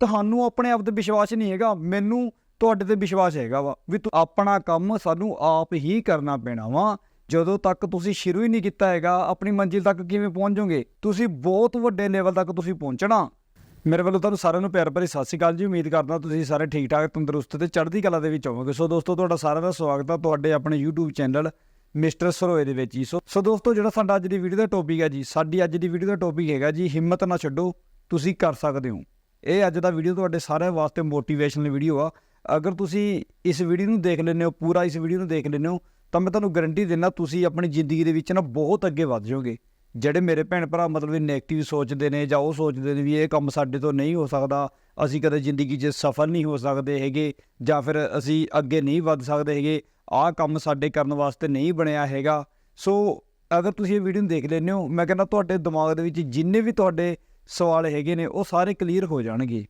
ਤੁਹਾਨੂੰ ਆਪਣੇ ਆਪ ਤੇ ਵਿਸ਼ਵਾਸ ਨਹੀਂ ਹੈਗਾ, ਮੈਨੂੰ ਤੁਹਾਡੇ ਤੇ ਵਿਸ਼ਵਾਸ ਹੈਗਾ ਵਾ ਵੀ ਤੂੰ ਆਪਣਾ ਕੰਮ ਸਾਨੂੰ ਆਪ ਹੀ ਕਰਨਾ ਪੈਣਾ ਵਾ। ਜਦੋਂ ਤੱਕ ਤੁਸੀਂ ਸ਼ੁਰੂ ਹੀ ਨਹੀਂ ਕੀਤਾ ਹੈਗਾ, ਆਪਣੀ ਮੰਜ਼ਿਲ ਤੱਕ ਕਿਵੇਂ ਪਹੁੰਚੋਗੇ? ਤੁਸੀਂ ਬਹੁਤ ਵੱਡੇ ਲੈਵਲ ਤੱਕ ਤੁਸੀਂ ਪਹੁੰਚਣਾ। ਮੇਰੇ ਵੱਲੋਂ ਤੁਹਾਨੂੰ ਸਾਰਿਆਂ ਨੂੰ ਪਿਆਰ ਭਰੀ ਸਤਿ ਸ਼੍ਰੀ ਅਕਾਲ ਜੀ। ਉਮੀਦ ਕਰਦਾ ਤੁਸੀਂ ਸਾਰੇ ਠੀਕ ਠਾਕ ਤੰਦਰੁਸਤ ਤੇ ਚੜ੍ਹਦੀ ਕਲਾ ਦੇ ਵਿੱਚ ਹੋਵੋਗੇ। ਸੋ ਦੋਸਤੋ, ਤੁਹਾਡਾ ਸਾਰਿਆਂ ਦਾ ਸਵਾਗਤ ਹੈ ਤੁਹਾਡੇ ਆਪਣੇ YouTube ਚੈਨਲ ਮਿਸਟਰ ਸਰੋਏ ਦੇ ਵਿੱਚ ਜੀ। ਸੋ ਸੋ ਦੋਸਤੋ, ਜਿਹੜਾ ਸਾਡਾ ਅੱਜ ਦੀ ਵੀਡੀਓ ਦਾ ਟੌਪਿਕ ਹੈ ਜੀ, ਸਾਡੀ ਅੱਜ ਦੀ ਵੀਡੀਓ ਦਾ ਟੌਪਿਕ ਹੈਗਾ ਜੀ, ਹਿੰਮਤ ਨਾ ਛੱਡੋ, ਤੁਸੀਂ ਕਰ ਸਕਦੇ ਹੋ। ਇਹ ਅੱਜ ਦਾ ਵੀਡੀਓ ਤੁਹਾਡੇ ਸਾਰਿਆਂ ਵਾਸਤੇ ਮੋਟੀਵੇਸ਼ਨਲ ਵੀਡੀਓ ਆ। ਅਗਰ ਤੁਸੀਂ ਇਸ ਵੀਡੀਓ ਨੂੰ ਦੇਖ ਲੈਂਦੇ ਹੋ, ਪੂਰਾ ਇਸ ਵੀਡੀਓ ਨੂੰ ਦੇਖ ਲੈਂਦੇ ਹੋ, ਤਾਂ ਮੈਂ ਤੁਹਾਨੂੰ ਗਾਰੰਟੀ ਦਿੰਦਾ ਤੁਸੀਂ ਆਪਣੀ ਜ਼ਿੰਦਗੀ ਦੇ ਵਿੱਚ ਨਾ ਬਹੁਤ ਅੱਗੇ ਵੱਧ ਜਾਓਗੇ। ਜਿਹੜੇ ਮੇਰੇ ਭੈਣ ਭਰਾ ਮਤਲਬ ਨੈਗੇਟਿਵ ਸੋਚਦੇ ਨੇ ਜਾਂ ਉਹ ਸੋਚਦੇ ਨੇ ਵੀ ਇਹ ਕੰਮ ਸਾਡੇ ਤੋਂ ਨਹੀਂ ਹੋ ਸਕਦਾ, ਅਸੀਂ ਕਦੇ ਜ਼ਿੰਦਗੀ 'ਚ ਸਫਲ ਨਹੀਂ ਹੋ ਸਕਦੇ ਹੈਗੇ ਜਾਂ ਫਿਰ ਅਸੀਂ ਅੱਗੇ ਨਹੀਂ ਵੱਧ ਸਕਦੇ ਹੈਗੇ, ਆਹ ਕੰਮ ਸਾਡੇ ਕਰਨ ਵਾਸਤੇ ਨਹੀਂ ਬਣਿਆ ਹੈਗਾ। ਸੋ ਅਗਰ ਤੁਸੀਂ ਇਹ ਵੀਡੀਓ ਨੂੰ ਦੇਖ ਲੈਂਦੇ ਹੋ, ਮੈਂ ਕਹਿੰਦਾ ਤੁਹਾਡੇ ਦਿਮਾਗ ਦੇ ਵਿੱਚ ਜਿੰਨੇ ਵੀ ਤੁਹਾਡੇ ਸਵਾਲ ਹੈਗੇ ਨੇ, ਉਹ ਸਾਰੇ ਕਲੀਅਰ ਹੋ ਜਾਣਗੇ।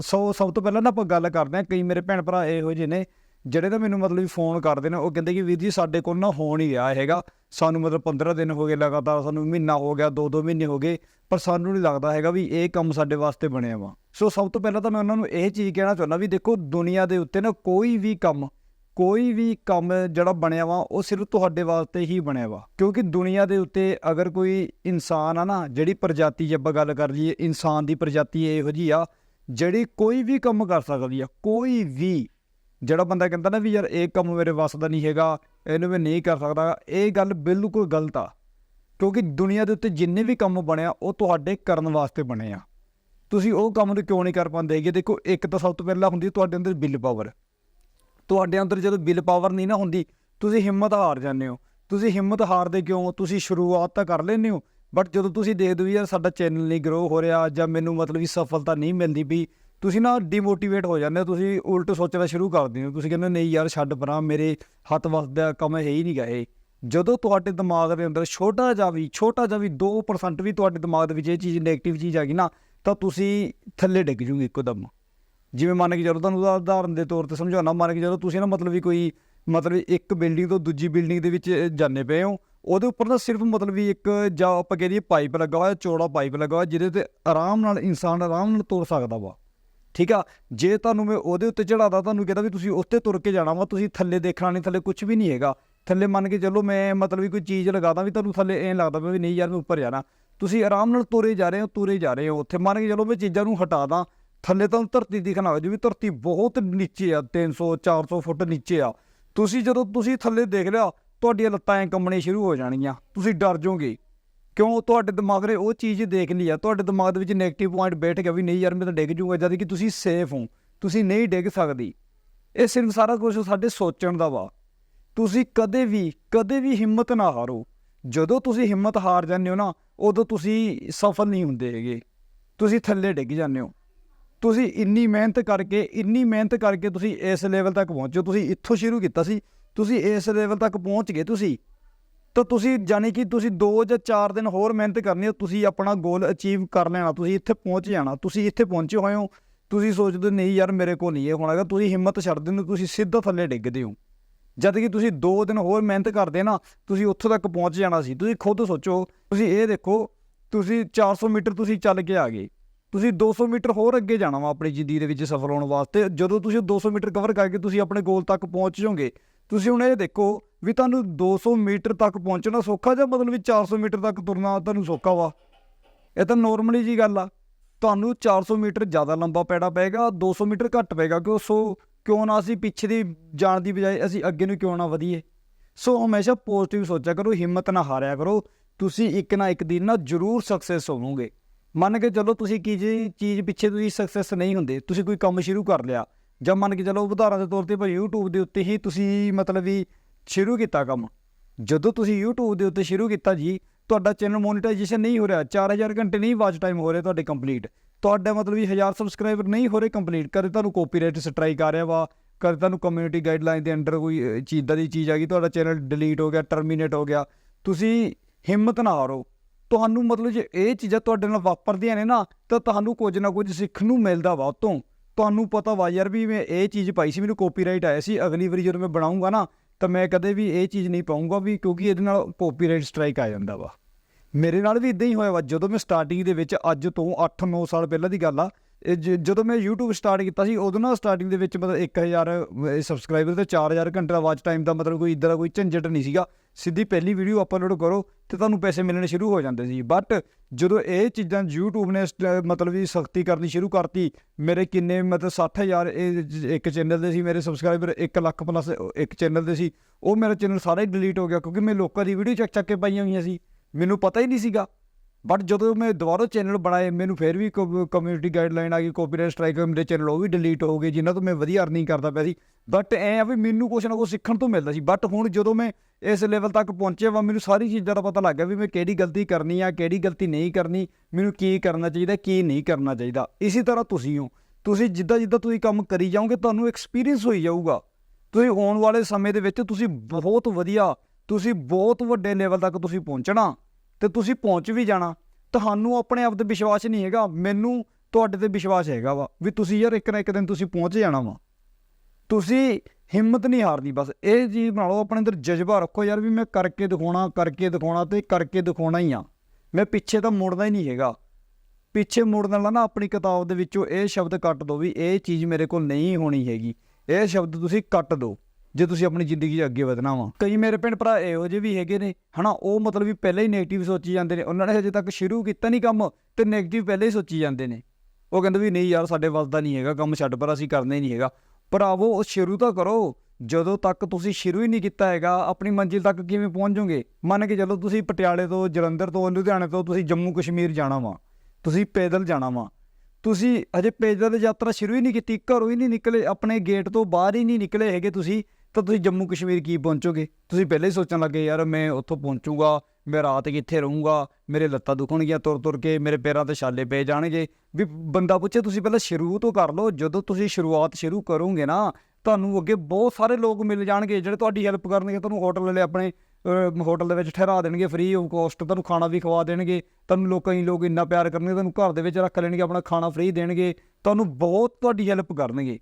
ਸੋ, ਸਭ ਤੋਂ ਪਹਿਲਾਂ ਨਾ ਆਪਾਂ ਗੱਲ ਕਰਦੇ ਹਾਂ, ਕਈ ਮੇਰੇ ਭੈਣ ਭਰਾ ਇਹੋ ਜਿਹੇ ਨੇ, ਜਿਹੜੇ ਤਾਂ ਮੈਨੂੰ ਮਤਲਬ ਫੋਨ ਕਰਦੇ ਨੇ, ਉਹ ਕਹਿੰਦੇ ਕਿ ਵੀਰ ਜੀ ਸਾਡੇ ਕੋਲ ਨਾ ਹੋ ਨਹੀਂ ਰਿਹਾ ਹੈਗਾ। ਸਾਨੂੰ ਮਤਲਬ 15 ਦਿਨ ਹੋ ਗਏ ਲਗਾਤਾਰ, ਸਾਨੂੰ ਮਹੀਨਾ ਹੋ ਗਿਆ 2-2 ਮਹੀਨੇ ਹੋ ਗਏ, ਪਰ ਸਾਨੂੰ ਨਹੀਂ ਲੱਗਦਾ ਹੈਗਾ ਵੀ ਇਹ ਕੰਮ ਸਾਡੇ ਵਾਸਤੇ ਬਣਿਆ ਵਾ। ਸੋ ਸਭ ਤੋਂ ਪਹਿਲਾਂ ਤਾਂ ਮੈਂ ਉਹਨਾਂ ਨੂੰ ਇਹ ਚੀਜ਼ ਕਹਿਣਾ ਚਾਹੁੰਦਾ ਵੀ ਦੇਖੋ, ਦੁਨੀਆ ਦੇ ਉੱਤੇ ਨਾ ਕੋਈ ਵੀ ਕੰਮ ਕੋਈ ਵੀ ਕੰਮ ਜਿਹੜਾ ਬਣਿਆ ਵਾ, ਉਹ ਸਿਰਫ ਤੁਹਾਡੇ ਵਾਸਤੇ ਹੀ ਬਣਿਆ ਵਾ। ਕਿਉਂਕਿ ਦੁਨੀਆ ਦੇ ਉੱਤੇ ਅਗਰ ਕੋਈ ਇਨਸਾਨ ਆ ਨਾ, ਜਿਹੜੀ ਪ੍ਰਜਾਤੀ ਜੇ ਆਪਾਂ ਗੱਲ ਕਰ ਲਈਏ, ਇਨਸਾਨ ਦੀ ਪ੍ਰਜਾਤੀ ਇਹੋ ਜੀ ਆ, ਜਿਹੜੀ ਕੋਈ ਵੀ ਕੰਮ ਕਰ ਸਕਦੀ ਆ, ਕੋਈ ਵੀ, ਜਿਹੜਾ ਬੰਦਾ ਕਹਿੰਦਾ ਨਾ ਵੀ ਯਾਰ ਇਹ ਕੰਮ ਮੇਰੇ ਵੱਸ ਦਾ ਨਹੀਂ ਹੈਗਾ, ਇਹਨੂੰ ਮੈਂ ਨਹੀਂ ਕਰ ਸਕਦਾ, ਇਹ ਗੱਲ ਬਿਲਕੁਲ ਗਲਤ ਆ। ਕਿਉਂਕਿ ਦੁਨੀਆ ਦੇ ਉੱਤੇ ਜਿੰਨੇ ਵੀ ਕੰਮ ਬਣਿਆ, ਉਹ ਤੁਹਾਡੇ ਕਰਨ ਵਾਸਤੇ ਬਣੇ ਆ। ਤੁਸੀਂ ਉਹ ਕੰਮ ਨੂੰ ਕਿਉਂ ਨਹੀਂ ਕਰ ਪਾਉਂਦੇ? ਹੈਗੇ ਦੇਖੋ, ਇੱਕ ਤਾਂ ਸਭ ਤੋਂ ਪਹਿਲਾਂ ਹੁੰਦੀ ਤੁਹਾਡੇ ਅੰਦਰ ਵਿਲ ਪਾਵਰ ਤੁਹਾਡੇ ਅੰਦਰ ਜਦੋਂ ਵਿਲ ਪਾਵਰ ਨਹੀਂ ਨਾ ਹੁੰਦੀ ਤੁਸੀਂ ਹਿੰਮਤ ਹਾਰ ਜਾਂਦੇ ਹੋ। ਤੁਸੀਂ ਹਿੰਮਤ ਹਾਰਦੇ ਕਿਉਂ ਤੁਸੀਂ ਸ਼ੁਰੂਆਤ ਤਾਂ ਕਰ ਲੈਂਦੇ ਹੋ ਬਟ ਜਦੋਂ ਤੁਸੀਂ ਦੇਖਦੇ ਹੋ ਵੀ ਯਾਰ ਸਾਡਾ ਚੈਨਲ ਨਹੀਂ ਗਰੋ ਹੋ ਰਿਹਾ ਜਾਂ ਮੈਨੂੰ ਮਤਲਬ ਵੀ ਸਫਲਤਾ ਨਹੀਂ ਮਿਲਦੀ ਵੀ ਤੁਸੀਂ ਨਾ ਡੀਮੋਟੀਵੇਟ ਹੋ ਜਾਂਦੇ ਹੋ ਤੁਸੀਂ ਉਲਟ ਸੋਚਣਾ ਸ਼ੁਰੂ ਕਰ ਦਿੰਦੇ ਹੋ। ਤੁਸੀਂ ਕਹਿੰਦੇ ਹੋ, ਨਹੀਂ ਯਾਰ ਛੱਡ ਪਰਾਂ ਮੇਰੇ ਹੱਥ ਵੱਸਦਾ ਕੰਮ ਹੈ ਹੀ ਨਹੀਂ ਗਾ ਇਹ। ਜਦੋਂ ਤੁਹਾਡੇ ਦਿਮਾਗ ਦੇ ਅੰਦਰ ਛੋਟਾ ਜਿਹਾ ਵੀ ਛੋਟਾ ਜਿਹਾ ਵੀ 2% ਵੀ ਤੁਹਾਡੇ ਦਿਮਾਗ ਦੇ ਵਿੱਚ ਇਹ ਚੀਜ਼ 네ਗੇਟਿਵ ਚੀਜ਼ ਆ ਗਈ ਨਾ ਤਾਂ ਤੁਸੀਂ ਥੱਲੇ ਡਿੱਗ ਜੂਗੇ ਇੱਕਦਮ ਜਿਵੇਂ ਮੰਨ ਕੇ ਚਲੋ ਤੁਹਾਨੂੰ ਉਹਦਾ ਉਦਾਹਰਨ ਦੇ ਤੌਰ ਤੇ ਸਮਝਾਉਣਾ ਮੰਨ ਕੇ ਚਲੋ ਤੁਸੀਂ ਨਾ ਮਤਲਬ ਵੀ ਕੋਈ ਮਤਲਬ ਇੱਕ ਬਿਲਡਿੰਗ ਤੋਂ ਦੂਜੀ ਬਿਲਡਿੰਗ ਦੇ ਵਿੱਚ ਜਾਂਦੇ ਪਏ ਹੋ। ਉਹਦੇ ਉੱਪਰ ਨਾ ਸਿਰਫ ਮਤਲਬ ਵੀ ਇੱਕ ਜਾਂ ਆਪਾਂ ਕਹਿ ਦਈਏ ਪਾਈਪ ਲੱਗਾ ਹੋਇਆ, ਚੌੜਾ ਪਾਈਪ ਲੱਗਾ ਹੋਇਆ, ਜਿਹਦੇ ਤੇ ਆਰਾਮ ਨਾਲ ਇਨਸਾਨ ਆਰਾਮ ਨਾਲ ਤੁਰ ਸਕਦਾ ਵਾ। ਠੀਕ ਆ? ਜੇ ਤੁਹਾਨੂੰ ਮੈਂ ਉਹਦੇ ਉੱਤੇ ਚੜਾਦਾ ਤੁਹਾਨੂੰ ਕਹਿੰਦਾ ਵੀ ਤੁਸੀਂ ਉੱਤੇ ਤੁਰ ਕੇ ਜਾਣਾ ਵਾ, ਤੁਸੀਂ ਥੱਲੇ ਦੇਖਣਾ ਨਹੀਂ ਥੱਲੇ ਕੁਝ ਵੀ ਨਹੀਂ ਹੈਗਾ। ਥੱਲੇ ਮੰਨ ਕੇ ਚੱਲੋ ਮੈਂ ਮਤਲਬ ਵੀ ਕੋਈ ਚੀਜ਼ ਲਗਾਦਾ ਵੀ ਤੁਹਾਨੂੰ ਥੱਲੇ ਐਂ ਲੱਗਦਾ ਵੀ ਨਹੀਂ ਯਾਰ ਮੈਂ ਉੱਪਰ ਜਾਣਾ। ਤੁਸੀਂ ਆਰਾਮ ਨਾਲ ਤੁਰੇ ਜਾ ਰਹੇ ਹੋ, ਤੁਰੇ ਜਾ ਰਹੇ ਹੋ। ਉੱਥੇ ਮੰਨ ਕੇ ਚੱਲੋ ਮੈਂ ਚੀਜ਼ਾਂ ਨੂੰ ਹਟਾ ਦਾਂ। ਥੱਲੇ ਤੁਹਾਨੂੰ ਧਰਤੀ ਦਿਖਣਾ ਹੋਵੇ, ਜਿਵੇਂ ਧਰਤੀ ਬਹੁਤ ਨੀਚੇ ਆ 300 400 ਫੁੱਟ ਨੀਚੇ ਆ। ਤੁਸੀਂ ਜਦੋਂ ਤੁਸੀਂ ਥੱਲੇ ਦੇਖ ਲਿਆ, ਤੁਹਾਡੀਆਂ ਲੱਤਾਂ ਐ ਕੰਬਣੇ ਸ਼ੁਰੂ ਹੋ ਜਾਣਗੀਆਂ। ਤੁਸੀਂ ਡਰ ਜਾਓਗੇ। ਕਿਉਂ? ਤੁਹਾਡੇ ਦਿਮਾਗ ਨੇ ਉਹ ਚੀਜ਼ ਦੇਖ ਲਈ ਆ। ਤੁਹਾਡੇ ਦਿਮਾਗ ਦੇ ਵਿੱਚ 네ਗੇਟਿਵ ਪੁਆਇੰਟ ਬੈਠ ਗਿਆ ਵੀ ਨਹੀਂ ਯਾਰ, ਮੈਂ ਤਾਂ ਡਿੱਗ ਜੂਗਾ ਜਦ ਕਿ ਤੁਸੀਂ ਸੇਫ ਹੋ। ਤੁਸੀਂ ਨਹੀਂ ਡਿੱਗ ਸਕਦੀ। ਇਹ ਸਿਰਫ ਸਾਰਾ ਕੁਝ ਸਾਡੇ ਸੋਚਣ ਦਾ ਵਾ। ਤੁਸੀਂ ਕਦੇ ਵੀ ਕਦੇ ਵੀ ਹਿੰਮਤ ਨਾ ਹਾਰੋ। ਜਦੋਂ ਤੁਸੀਂ ਹਿੰਮਤ ਹਾਰ ਜਾਂਦੇ ਹੋ ਨਾ, ਉਦੋਂ ਤੁਸੀਂ ਸਫਲ ਨਹੀਂ ਹੁੰਦੇ ਹੈਗੇ। ਤੁਸੀਂ ਥੱਲੇ ਡਿੱਗ ਜਾਂਦੇ ਹੋ। ਤੁਸੀਂ ਇੰਨੀ ਮਿਹਨਤ ਕਰਕੇ, ਇੰਨੀ ਮਿਹਨਤ ਕਰਕੇ ਤੁਸੀਂ ਇਸ ਲੈਵਲ ਤੱਕ ਪਹੁੰਚੋ ਤੁਸੀਂ ਇੱਥੋਂ ਸ਼ੁਰੂ ਕੀਤਾ ਸੀ। ਤੁਸੀਂ ਇਸ ਲੈਵਲ ਤੱਕ ਪਹੁੰਚ ਗਏ ਤੁਸੀਂ। ਤਾਂ ਤੁਸੀਂ ਜਾਣੀ ਕਿ ਤੁਸੀਂ 2 ਜਾਂ 4 ਦਿਨ ਹੋਰ ਮਿਹਨਤ ਕਰਨੀ ਹੈ, ਤੁਸੀਂ ਆਪਣਾ ਗੋਲ ਅਚੀਵ ਕਰ ਲੈਣਾ, ਤੁਸੀਂ ਇੱਥੇ ਪਹੁੰਚ ਜਾਣਾ, ਤੁਸੀਂ ਇੱਥੇ ਪਹੁੰਚੇ ਹੋਏ ਹੋ। ਤੁਸੀਂ ਸੋਚਦੇ ਨਹੀਂ ਯਾਰ, ਮੇਰੇ ਕੋਲ ਨਹੀਂ ਇਹ ਹੋਣਾਗਾ ਤੁਸੀਂ ਹਿੰਮਤ ਛੱਡ ਦਿੰਦੇ ਹੋ, ਤੁਸੀਂ ਸਿੱਧਾ ਥੱਲੇ ਡਿੱਗਦੇ ਹੋ। ਜਦ ਕਿ ਤੁਸੀਂ 2 ਦਿਨ ਹੋਰ ਮਿਹਨਤ ਕਰਦੇ ਨਾ, ਤੁਸੀਂ ਉੱਥੋਂ ਤੱਕ ਪਹੁੰਚ ਜਾਣਾ ਸੀ। ਤੁਸੀਂ ਖੁਦ ਸੋਚੋ, ਤੁਸੀਂ ਇਹ ਦੇਖੋ, ਤੁਸੀਂ 400 ਮੀਟਰ ਤੁਸੀਂ ਚੱਲ ਕੇ ਆ ਗਏ। ਤੁਸੀਂ 200 ਮੀਟਰ ਹੋਰ ਅੱਗੇ ਜਾਣਾ ਵਾ ਆਪਣੀ ਜ਼ਿੰਦਗੀ ਦੇ ਵਿੱਚ ਸਫਲ ਹੋਣ ਵਾਸਤੇ। ਜਦੋਂ ਤੁਸੀਂ 200 ਮੀਟਰ ਕਵਰ ਕਰਕੇ ਤੁਸੀਂ ਆਪਣੇ ਗੋਲ ਤੱਕ ਪਹੁੰਚ ਜਾਓਗੇ, ਤੁਸੀਂ ਹੁਣ ਇਹ ਦੇਖੋ ਵੀ ਤੁਹਾਨੂੰ 200 ਮੀਟਰ ਤੱਕ ਪਹੁੰਚਣਾ ਸੌਖਾ ਜਾਂ ਮਤਲਬ ਵੀ 400 ਮੀਟਰ ਤੱਕ ਤੁਰਨਾ ਤੁਹਾਨੂੰ ਸੌਖਾ ਵਾ? ਇਹ ਤਾਂ ਨੋਰਮਲੀ ਜੀ ਗੱਲ ਆ। ਤੁਹਾਨੂੰ 400 ਮੀਟਰ ਜ਼ਿਆਦਾ ਲੰਬਾ ਪੈੜਾ ਪਏਗਾ 200 ਮੀਟਰ ਘੱਟ ਪਏਗਾ, ਕਿਉਂ ਸੋ ਕਿਉਂ ਨਾ ਅਸੀਂ ਪਿੱਛੇ ਦੀ ਜਾਣ ਦੀ ਬਜਾਏ ਅਸੀਂ ਅੱਗੇ ਨੂੰ ਕਿਉਂ ਨਾ ਵਧੀਏ? ਸੋ ਹਮੇਸ਼ਾ ਪੋਜ਼ਿਟਿਵ ਸੋਚਿਆ ਕਰੋ, ਹਿੰਮਤ ਨਾ ਹਾਰਿਆ ਕਰੋ। ਤੁਸੀਂ ਇੱਕ ਨਾ ਇੱਕ ਦਿਨ ਨਾ ਜ਼ਰੂਰ ਸਕਸੈਸ ਹੋਵੋਗੇ। ਮੰਨ ਕੇ ਚੱਲੋ ਤੁਸੀਂ ਕੀ ਜੀ ਚੀਜ਼ ਪਿੱਛੇ ਤੁਸੀਂ ਸਕਸੈਸ ਨਹੀਂ ਹੁੰਦੇ ਤੁਸੀਂ ਕੋਈ ਕੰਮ ਸ਼ੁਰੂ ਕਰ ਲਿਆ ਜਾਂ ਮੰਨ ਕੇ ਚੱਲੋ ਉਦਾਹਰਨ ਦੇ ਤੌਰ ਤੇ ਭਾਈ YouTube ਦੇ ਉੱਤੇ ਹੀ ਤੁਸੀਂ ਮਤਲਬ ਵੀ ਸ਼ੁਰੂ ਕੀਤਾ ਕੰਮ। ਜਦੋਂ ਤੁਸੀਂ YouTube ਦੇ ਉੱਤੇ ਸ਼ੁਰੂ ਕੀਤਾ ਜੀ ਤੁਹਾਡਾ ਚੈਨਲ ਮੋਨੇਟਾਈਜੇਸ਼ਨ ਨਹੀਂ ਹੋ ਰਿਹਾ 4000 ਘੰਟੇ ਨਹੀਂ ਵਾਚ ਟਾਈਮ ਹੋ ਰਿਹਾ ਤੁਹਾਡੇ ਕੰਪਲੀਟ ਤੁਹਾਡਾ ਮਤਲਬ ਵੀ 1000 ਸਬਸਕ੍ਰਾਈਬਰ ਨਹੀਂ ਹੋ ਰਹੇ ਕੰਪਲੀਟ ਕਦੇ ਤੁਹਾਨੂੰ ਕਾਪੀਰਾਈਟ ਸਟ੍ਰਾਈਕ ਆ ਰਿਹਾ ਵਾ ਕਦੇ ਤੁਹਾਨੂੰ ਕਮਿਊਨਿਟੀ ਗਾਈਡਲਾਈਨ ਦੇ ਅੰਡਰ ਕੋਈ ਅਹ, ਚੀਜ਼ ਦਾ ਦੀ ਚੀਜ਼ ਆ ਗਈ ਤੁਹਾਡਾ ਚੈਨਲ ਡਿਲੀਟ ਹੋ ਗਿਆ ਟਰਮੀਨੇਟ ਹੋ ਗਿਆ। ਤੁਸੀਂ ਹਿੰਮਤ ਨਾ ਹਾਰੋ। ਤੁਹਾਨੂੰ ਮਤਲਬ ਜੇ ਇਹ ਚੀਜ਼ਾਂ ਤੁਹਾਡੇ ਨਾਲ ਵਾਪਰਦੀਆਂ ਨੇ ਨਾ, ਤਾਂ ਤੁਹਾਨੂੰ ਕੁਝ ਨਾ ਕੁਝ ਸਿੱਖਣ ਨੂੰ ਮਿਲਦਾ ਵਾ ਉਤੋਂ। ਤੁਹਾਨੂੰ ਪਤਾ ਵਾ ਯਾਰ ਵੀ ਮੈਂ ਇਹ ਚੀਜ਼ ਪਾਈ ਸੀ, ਮੈਨੂੰ ਕਾਪੀਰਾਈਟ ਆਇਆ ਸੀ, ਅਗਲੀ ਵਾਰੀ ਜਦੋਂ ਮੈਂ ਬਣਾਉਂਗਾ ਨਾ, ਤਾਂ ਮੈਂ ਕਦੇ ਵੀ ਇਹ ਚੀਜ਼ ਨਹੀਂ ਪਾਉਂਗਾ ਵੀ ਕਿਉਂਕਿ ਇਹਦੇ ਨਾਲ ਕਾਪੀਰਾਈਟ ਸਟ੍ਰਾਈਕ ਆ ਜਾਂਦਾ ਵਾ। ਮੇਰੇ ਨਾਲ ਵੀ ਇਦਾਂ ਹੀ ਹੋਇਆ ਵਾ, ਜਦੋਂ ਮੈਂ ਸਟਾਰਟਿੰਗ ਦੇ ਵਿੱਚ ਅੱਜ ਤੋਂ 8-9 ਸਾਲ ਪਹਿਲਾਂ ਦੀ ਗੱਲ ਆ ਜ- ਜਦੋਂ ਮੈਂ YouTube ਸਟਾਰਟ ਕੀਤਾ ਸੀ, ਉਦੋਂ ਨਾ ਸਟਾਰਟਿੰਗ ਦੇ ਵਿੱਚ ਮਤਲਬ 1000 ਸਬਸਕ੍ਰਾਈਬਰ ਤੇ 4000 ਘੰਟੇ ਦਾ ਵਾਚ ਟਾਈਮ ਦਾ ਮਤਲਬ ਕੋਈ ਇਦਾਂ ਦਾ ਕੋਈ ਝੰਜਟ ਨਹੀਂ ਸੀਗਾ। ਸਿੱਧੀ ਪਹਿਲੀ ਵੀਡੀਓ ਅਪਲੋਡ ਕਰੋ ਤੇ ਤੁਹਾਨੂੰ ਪੈਸੇ ਮਿਲਣੇ ਸ਼ੁਰੂ ਹੋ ਜਾਂਦੇ ਸੀ। ਬਟ ਜਦੋਂ ਇਹ ਚੀਜ਼ਾਂ YouTube ਨੇ ਸਟ ਮਤਲਬ ਵੀ ਸਖਤੀ ਕਰਨੀ ਸ਼ੁਰੂ ਕਰਤੀ, ਮੇਰੇ ਕਿੰਨੇ ਮਤਲਬ 60000 ਇਹ ਜ- ਇੱਕ ਚੈਨਲ ਦੇ ਸੀ, ਮੇਰੇ ਸਬਸਕ੍ਰਾਈਬਰ 1 ਲੱਖ ਪਲੱਸ ਇੱਕ ਚੈਨਲ ਦੇ ਸੀ। ਉਹ ਮੇਰਾ ਚੈਨਲ ਸਾਰਾ ਹੀ ਡਿਲੀਟ ਹੋ ਗਿਆ ਕਿਉਂਕਿ ਮੈਂ ਲੋਕਾਂ ਦੀ ਵੀਡੀਓ ਚੱਕ ਚੱਕ ਕੇ ਪਾਈਆਂ ਹੋਈਆਂ ਸੀ। ਮੈਨੂੰ ਪਤਾ ਹੀ ਨਹੀਂ ਸੀਗਾ। ਬਟ ਜਦੋਂ ਮੈਂ ਦੁਬਾਰਾ ਚੈਨਲ ਬਣਾਏ, ਮੈਨੂੰ ਫਿਰ ਵੀ ਕਮਿਊਨਿਟੀ ਗਾਈਡਲਾਈਨ ਆ ਗਈ ਕਾਪੀਰਾਈਟ ਸਟ੍ਰਾਈਕ ਮੇਰੇ ਚੈਨਲ ਉਹ ਵੀ ਡਿਲੀਟ ਹੋ ਗਏ, ਜਿਨ੍ਹਾਂ ਤੋਂ ਮੈਂ ਵਧੀਆ ਅਰਨਿੰਗ ਕਰਦਾ ਪਿਆ ਸੀ। ਬਟ ਐ ਆ ਵੀ ਮੈਨੂੰ ਕੁਛ ਨਾ ਕੁਛ ਸਿੱਖਣ ਤੋਂ ਮਿਲਦਾ ਸੀ। ਬਟ ਹੁਣ ਜਦੋਂ ਮੈਂ ਇਸ ਲੈਵਲ ਤੱਕ ਪਹੁੰਚਿਆ ਵਾ, ਮੈਨੂੰ ਸਾਰੀ ਚੀਜ਼ਾਂ ਦਾ ਪਤਾ ਲੱਗ ਗਿਆ ਵੀ ਮੈਂ ਕਿਹੜੀ ਗਲਤੀ ਕਰਨੀ ਆ, ਕਿਹੜੀ ਗਲਤੀ ਨਹੀਂ ਕਰਨੀ, ਮੈਨੂੰ ਕੀ ਕਰਨਾ ਚਾਹੀਦਾ, ਕੀ ਨਹੀਂ ਕਰਨਾ ਚਾਹੀਦਾ। ਇਸੇ ਤਰ੍ਹਾਂ ਤੁਸੀਂ ਹੋ। ਤੁਸੀਂ ਜਿੱਦਾਂ ਜਿੱਦਾਂ ਤੁਸੀਂ ਕੰਮ ਕਰੀ ਜਾਓਗੇ, ਤੁਹਾਨੂੰ ਐਕਸਪੀਰੀਅੰਸ ਹੋਈ ਜਾਊਗਾ। ਤੁਸੀਂ ਆਉਣ ਵਾਲੇ ਸਮੇਂ ਦੇ ਵਿੱਚ ਤੁਸੀਂ ਬਹੁਤ ਵਧੀਆ, ਤੁਸੀਂ ਬਹੁਤ ਵੱਡੇ ਲੈਵਲ ਤੱਕ ਤੁਸੀਂ ਪਹੁੰਚਣਾ। ਤੇ ਤੁਸੀਂ ਪਹੁੰਚ ਵੀ ਜਾਣਾ। ਤੁਹਾਨੂੰ ਆਪਣੇ ਆਪ ਤੇ ਵਿਸ਼ਵਾਸ ਨਹੀਂ ਹੈਗਾ। ਮੈਨੂੰ ਤੁਹਾਡੇ ਤੇ ਵਿਸ਼ਵਾਸ ਹੈਗਾ ਵਾ ਵੀ ਤੁਸੀਂ ਯਾਰ ਇੱਕ ਨਾ ਇੱਕ ਦਿਨ ਤੁਸੀਂ ਪਹੁੰਚ ਜਾਣਾ ਵਾ। ਤੁਸੀਂ ਹਿੰਮਤ ਨਹੀਂ ਹਾਰਨੀ, ਬਸ ਇਹ ਚੀਜ਼ ਬਣਾ ਲਓ, ਆਪਣੇ ਅੰਦਰ ਜਜ਼ਬਾ ਰੱਖੋ ਯਾਰ ਵੀ ਮੈਂ ਕਰਕੇ ਦਿਖਾਉਣਾ ਕਰਕੇ ਦਿਖਾਉਣਾ ਤੇ ਕਰਕੇ ਦਿਖਾਉਣਾ ਹੀ ਆ। ਮੈਂ ਪਿੱਛੇ ਤਾਂ ਮੁੜਨਾ ਹੀ ਨਹੀਂ ਹੈਗਾ। ਪਿੱਛੇ ਮੁੜਨ ਵਾਲਾ ਨਾ ਆਪਣੀ ਕਿਤਾਬ ਦੇ ਵਿੱਚੋਂ ਇਹ ਸ਼ਬਦ ਕੱਟ ਦਿਓ ਵੀ ਇਹ ਚੀਜ਼ ਮੇਰੇ ਕੋਲ ਨਹੀਂ ਹੋਣੀ ਹੈਗੀ। ਇਹ ਸ਼ਬਦ ਤੁਸੀਂ ਕੱਟ ਦਿਓ ਜੇ ਤੁਸੀਂ ਆਪਣੀ ਜ਼ਿੰਦਗੀ 'ਚ ਅੱਗੇ ਵਧਣਾ ਵਾ। ਕਈ ਮੇਰੇ ਭੈਣ ਭਰਾ ਇਹੋ ਜਿਹੇ ਵੀ ਹੈਗੇ ਨੇ, ਹਨਾ, ਉਹ ਮਤਲਬ ਵੀ ਪਹਿਲਾਂ ਹੀ ਨੈਗੇਟਿਵ ਸੋਚੀ ਜਾਂਦੇ ਨੇ। ਉਹਨਾਂ ਨੇ ਹਜੇ ਤੱਕ ਸ਼ੁਰੂ ਕੀਤਾ ਨਹੀਂ ਕੰਮ ਤੇ ਨੈਗੇਟਿਵ ਪਹਿਲਾਂ ਹੀ ਸੋਚੀ ਜਾਂਦੇ ਨੇ। ਉਹ ਕਹਿੰਦੇ ਵੀ ਨਹੀਂ ਯਾਰ, ਸਾਡੇ ਵੱਸ ਦਾ ਨਹੀਂ ਹੈਗਾ ਕੰਮ, ਛੱਡ ਪਰ ਅਸੀਂ ਕਰਨਾ ਹੀ ਨਹੀਂ ਹੈਗਾ। ਭਰਾਵੋ, ਉਹ ਸ਼ੁਰੂ ਤਾਂ ਕਰੋ। ਜਦੋਂ ਤੱਕ ਤੁਸੀਂ ਸ਼ੁਰੂ ਹੀ ਨਹੀਂ ਕੀਤਾ ਹੈਗਾ, ਆਪਣੀ ਮੰਜ਼ਿਲ ਤੱਕ ਕਿਵੇਂ ਪਹੁੰਚੋਗੇ ਮੰਨ ਕੇ ਚੱਲੋ ਤੁਸੀਂ ਪਟਿਆਲੇ ਤੋਂ, ਜਲੰਧਰ ਤੋਂ, ਲੁਧਿਆਣੇ ਤੋਂ ਤੁਸੀਂ ਜੰਮੂ ਕਸ਼ਮੀਰ ਜਾਣਾ ਵਾ। ਤੁਸੀਂ ਪੈਦਲ ਜਾਣਾ ਵਾ। ਤੁਸੀਂ ਹਜੇ ਪੈਦਲ ਯਾਤਰਾ ਸ਼ੁਰੂ ਹੀ ਨਹੀਂ ਕੀਤੀ, ਘਰੋਂ ਹੀ ਨਹੀਂ ਨਿਕਲੇ, ਆਪਣੇ ਗੇਟ ਤੋਂ ਬਾਹਰ ਹੀ ਨਹੀਂ ਨਿਕਲੇ ਹੈਗੇ ਤੁਸੀਂ। ਤਾਂ ਤੁਸੀਂ ਜੰਮੂ ਕਸ਼ਮੀਰ ਕੀ ਪਹੁੰਚੋਗੇ? ਤੁਸੀਂ ਪਹਿਲਾਂ ਹੀ ਸੋਚਣ ਲੱਗੇ ਯਾਰ ਮੈਂ ਉੱਥੋਂ ਪਹੁੰਚੂਗਾ, ਮੈਂ ਰਾਤ ਕਿੱਥੇ ਰਹੂੰਗਾ, ਮੇਰੇ ਲੱਤਾਂ ਦੁਖਣਗੀਆਂ ਤੁਰ ਤੁਰ ਕੇ, ਮੇਰੇ ਪੈਰਾਂ ਤੇ ਛਾਲੇ ਪੈ ਜਾਣਗੇ। ਵੀ ਬੰਦਾ ਪੁੱਛੇ, ਤੁਸੀਂ ਪਹਿਲਾਂ ਸ਼ੁਰੂ ਤੋਂ ਕਰ ਲਓ, ਜਦੋਂ ਤੁਸੀਂ ਸ਼ੁਰੂਆਤ ਸ਼ੁਰੂ ਕਰੋਗੇ ਨਾ, ਤੁਹਾਨੂੰ ਅੱਗੇ ਬਹੁਤ ਸਾਰੇ ਲੋਕ ਮਿਲ ਜਾਣਗੇ, ਜਿਹੜੇ ਤੁਹਾਡੀ ਹੈਲਪ ਕਰਨਗੇ, ਤੁਹਾਨੂੰ ਹੋਟਲ ਵਾਲੇ ਆਪਣੇ ਹੋਟਲ ਦੇ ਵਿੱਚ ਠਹਿਰਾ ਦੇਣਗੇ ਫ੍ਰੀ ਆਫ ਕੋਸਟ ਤੁਹਾਨੂੰ ਖਾਣਾ ਵੀ ਖਵਾ ਦੇਣਗੇ, ਤੁਹਾਨੂੰ ਲੋਕਾਂ ਹੀ ਲੋਕ ਇੰਨਾ ਪਿਆਰ ਕਰਨਗੇ, ਤੁਹਾਨੂੰ ਘਰ ਦੇ ਵਿੱਚ ਰੱਖ ਲੈਣਗੇ, ਆਪਣਾ ਖਾਣਾ ਫ੍ਰੀ ਦੇਣਗੇ। ਤੁਹਾਨੂੰ ਬਹੁਤ ਤੁਹਾਡੀ ਹੈਲਪ ਕਰਨਗੇ।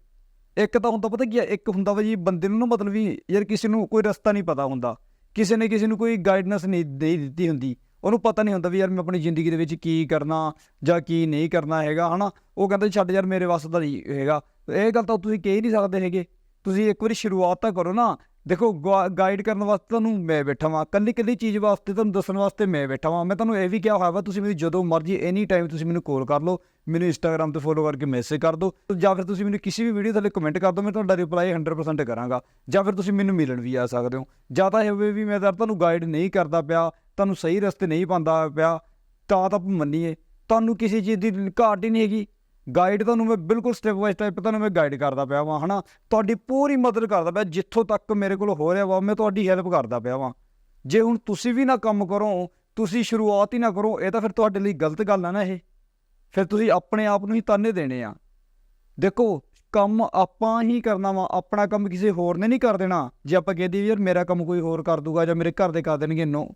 ਇੱਕ ਤਾਂ ਹੁੰਦਾ ਪਤਾ ਕੀ ਹੈ ਇੱਕ ਹੁੰਦਾ ਵਾ ਜੀ ਬੰਦੇ ਨੂੰ ਨਾ ਮਤਲਬ ਵੀ ਯਾਰ ਕਿਸੇ ਨੂੰ ਕੋਈ ਰਸਤਾ ਨਹੀਂ ਪਤਾ ਹੁੰਦਾ। ਕਿਸੇ ਨੇ ਕਿਸੇ ਨੂੰ ਕੋਈ ਗਾਈਡਨੈਸ ਨਹੀਂ ਦੇ ਦਿੱਤੀ ਹੁੰਦੀ। ਉਹਨੂੰ ਪਤਾ ਨਹੀਂ ਹੁੰਦਾ ਵੀ ਯਾਰ ਮੈਂ ਆਪਣੀ ਜ਼ਿੰਦਗੀ ਦੇ ਵਿੱਚ ਕੀ ਕਰਨਾ ਜਾਂ ਕੀ ਨਹੀਂ ਕਰਨਾ ਹੈਗਾ, ਹਨਾ? ਉਹ ਕਹਿੰਦਾ ਛੱਡ ਯਾਰ ਮੇਰੇ ਵੱਸ ਦਾ ਨਹੀਂ ਹੈਗਾ। ਇਹ ਗੱਲ ਤਾਂ ਤੁਸੀਂ ਕਹਿ ਨਹੀਂ ਸਕਦੇ ਹੈਗੇ। ਤੁਸੀਂ ਇੱਕ ਵਾਰੀ ਸ਼ੁਰੂਆਤ ਤਾਂ ਕਰੋ ਨਾ। ਦੇਖੋ ਗਾਈਡ ਕਰਨ ਵਾਸਤੇ ਤੁਹਾਨੂੰ ਮੈਂ ਬੈਠਾ ਵਾਂ। ਕੱਲੀ ਕੱਲੀ ਚੀਜ਼ ਵਾਸਤੇ, ਤੁਹਾਨੂੰ ਦੱਸਣ ਵਾਸਤੇ ਮੈਂ ਬੈਠਾ ਵਾਂ। ਮੈਂ ਤੁਹਾਨੂੰ ਇਹ ਵੀ ਕਿਹਾ ਹੋਇਆ ਵਾ, ਤੁਸੀਂ ਮੈਨੂੰ ਜਦੋਂ ਮਰਜ਼ੀ ਐਨੀ ਟਾਈਮ ਤੁਸੀਂ ਮੈਨੂੰ ਕਾਲ ਕਰ ਲਓ, ਮੈਨੂੰ ਇੰਸਟਾਗ੍ਰam ਤੇ ਫੋਲੋ ਕਰਕੇ ਮੈਸੇਜ ਕਰ ਦਿਓ, ਜਾਂ ਫਿਰ ਤੁਸੀਂ ਮੈਨੂੰ ਕਿਸੇ ਵੀ ਵੀਡੀਓ ਥੱਲੇ ਕਮੈਂਟ ਕਰ ਦਿਓ, ਮੈਂ ਤੁਹਾਡਾ ਰਿਪਲਾਈ 100% ਕਰਾਂਗਾ। ਜਾਂ ਫਿਰ ਤੁਸੀਂ ਮੈਨੂੰ ਮਿਲਣ ਵੀ ਆ ਸਕਦੇ ਹੋ। ਜਾਂ ਤਾਂ ਇਹ ਹੋਵੇ ਵੀ ਮੈਂ ਤੁਹਾਨੂੰ ਗਾਈਡ ਨਹੀਂ ਕਰਦਾ ਪਿਆ, ਤੁਹਾਨੂੰ ਸਹੀ ਰਸਤੇ ਨਹੀਂ ਪਾਉਂਦਾ ਪਿਆ, ਤਾਂ ਤਾਂ ਮੰਨੀਏ। ਤੁਹਾਨੂੰ ਕਿਸੇ ਚੀਜ਼ ਦੀ ਘਾਟ ਹੀ ਨਹੀਂ ਹੈਗੀ। ਗਾਈਡ ਤੁਹਾਨੂੰ ਮੈਂ ਬਿਲਕੁਲ ਸਟੈਪ ਬਾਈ ਸਟੈਪ ਤੁਹਾਨੂੰ ਮੈਂ ਗਾਈਡ ਕਰਦਾ ਪਿਆ ਵਾਂ, ਹਨਾ? ਤੁਹਾਡੀ ਪੂਰੀ ਮਦਦ ਕਰਦਾ ਪਿਆ, ਜਿੱਥੋਂ ਤੱਕ ਮੇਰੇ ਕੋਲ ਹੋ ਰਿਹਾ ਵਾ, ਮੈਂ ਤੁਹਾਡੀ ਹੈਲਪ ਕਰਦਾ ਪਿਆ ਵਾਂ। ਜੇ ਹੁਣ ਤੁਸੀਂ ਵੀ ਨਾ ਕੰਮ ਕਰੋ, ਤੁਸੀਂ ਸ਼ੁਰੂਆਤ ਹੀ ਨਾ ਕਰੋ, ਇਹ ਤਾਂ ਫਿਰ ਤੁਹਾਡੇ ਲਈ ਗਲਤ ਗੱਲ ਆ ਨਾ ਇਹ। ਫਿਰ ਤੁਸੀਂ ਆਪਣੇ ਆਪ ਨੂੰ ਹੀ ਤਾਨੇ ਦੇਣੇ ਆ। ਦੇਖੋ, ਕੰਮ ਆਪਾਂ ਹੀ ਕਰਨਾ ਵਾ, ਆਪਣਾ ਕੰਮ ਕਿਸੇ ਹੋਰ ਨੇ ਨਹੀਂ ਕਰ ਦੇਣਾ। ਜੇ ਆਪਾਂ ਕਹਦੇ ਯਾਰ ਮੇਰਾ ਕੰਮ ਕੋਈ ਹੋਰ ਕਰ ਦੂਗਾ ਜਾਂ ਮੇਰੇ ਘਰ ਦੇ ਕਰ ਦੇਣਗੇ ਨੋ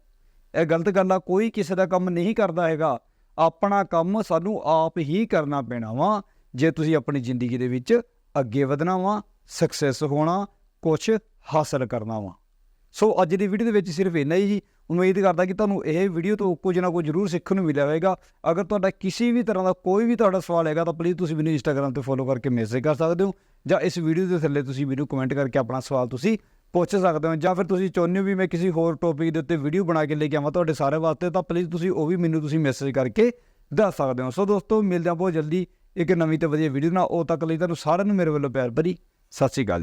ਇਹ ਗਲਤ ਗੱਲ ਆ, ਕੋਈ ਕਿਸੇ ਦਾ ਕੰਮ ਨਹੀਂ ਕਰਦਾ ਹੈਗਾ। ਆਪਣਾ ਕੰਮ ਸਾਨੂੰ ਆਪ ਹੀ ਕਰਨਾ ਪੈਣਾ ਵਾ। ਜੇ ਤੁਸੀਂ ਆਪਣੀ ਜ਼ਿੰਦਗੀ ਦੇ ਵਿੱਚ ਅੱਗੇ ਵਧਣਾ ਵਾ ਸਕਸੈਸ ਹੋਣਾ ਕੁਝ ਹਾਸਲ ਕਰਨਾ ਵਾ। ਸੋ ਅੱਜ ਦੀ ਵੀਡੀਓ ਦੇ ਵਿੱਚ ਸਿਰਫ ਇੰਨਾ ਹੀ ਜੀ। ਉਮੀਦ ਕਰਦਾ ਕਿ ਤੁਹਾਨੂੰ ਇਹ ਵੀਡੀਓ ਤੋਂ ਕੁਝ ਨਾ ਕੁਝ ਜ਼ਰੂਰ ਸਿੱਖਣ ਨੂੰ ਮਿਲਿਆ ਹੋਵੇਗਾ। ਅਗਰ ਤੁਹਾਡਾ ਕਿਸੇ ਵੀ ਤਰ੍ਹਾਂ ਦਾ ਕੋਈ ਵੀ ਤੁਹਾਡਾ ਸਵਾਲ ਹੈਗਾ ਤਾਂ ਪਲੀਜ਼ ਤੁਸੀਂ ਮੈਨੂੰ ਇੰਸਟਾਗ੍ਰam ਤੇ ਫੋਲੋ ਕਰਕੇ ਮੈਸੇਜ ਕਰ ਸਕਦੇ ਹੋ। ਜਾਂ ਇਸ ਵੀਡੀਓ ਦੇ ਥੱਲੇ ਤੁਸੀਂ ਮੈਨੂੰ ਕਮੈਂਟ ਕਰਕੇ ਆਪਣਾ ਸਵਾਲ ਤੁਸੀਂ ਪੁੱਛ ਸਕਦੇ ਹੋ ਜਾਂ ਫਿਰ ਤੁਸੀਂ ਚਾਹੁੰਦੇ ਹੋ ਵੀ ਮੈਂ ਕਿਸੇ ਹੋਰ ਟੌਪਿਕ ਦੇ ਉੱਤੇ ਵੀਡੀਓ ਬਣਾ ਕੇ ਲੈ ਕੇ ਆਵਾਂ ਤੁਹਾਡੇ ਸਾਰੇ ਵਾਸਤੇ, ਤਾਂ ਪਲੀਜ਼ ਤੁਸੀਂ ਉਹ ਵੀ ਮੈਨੂੰ ਤੁਸੀਂ ਮੈਸੇਜ ਕਰਕੇ ਦੱਸ ਸਕਦੇ ਹੋ। ਸੋ ਦੋਸਤੋ, ਮਿਲਦੇ ਹਾਂ ਬਹੁਤ ਜਲਦੀ ਇੱਕ ਨਵੀਂ ਤੇ ਵਧੀਆ ਵੀਡੀਓ ਨਾਲ। ਉਹ ਤੱਕ ਲਈ ਤੁਹਾਨੂੰ ਸਾਰਿਆਂ ਨੂੰ ਮੇਰੇ ਵੱਲੋਂ ਪਿਆਰ ਭਰੀ ਸਤਿ ਸ਼੍ਰੀ ਅਕਾਲ।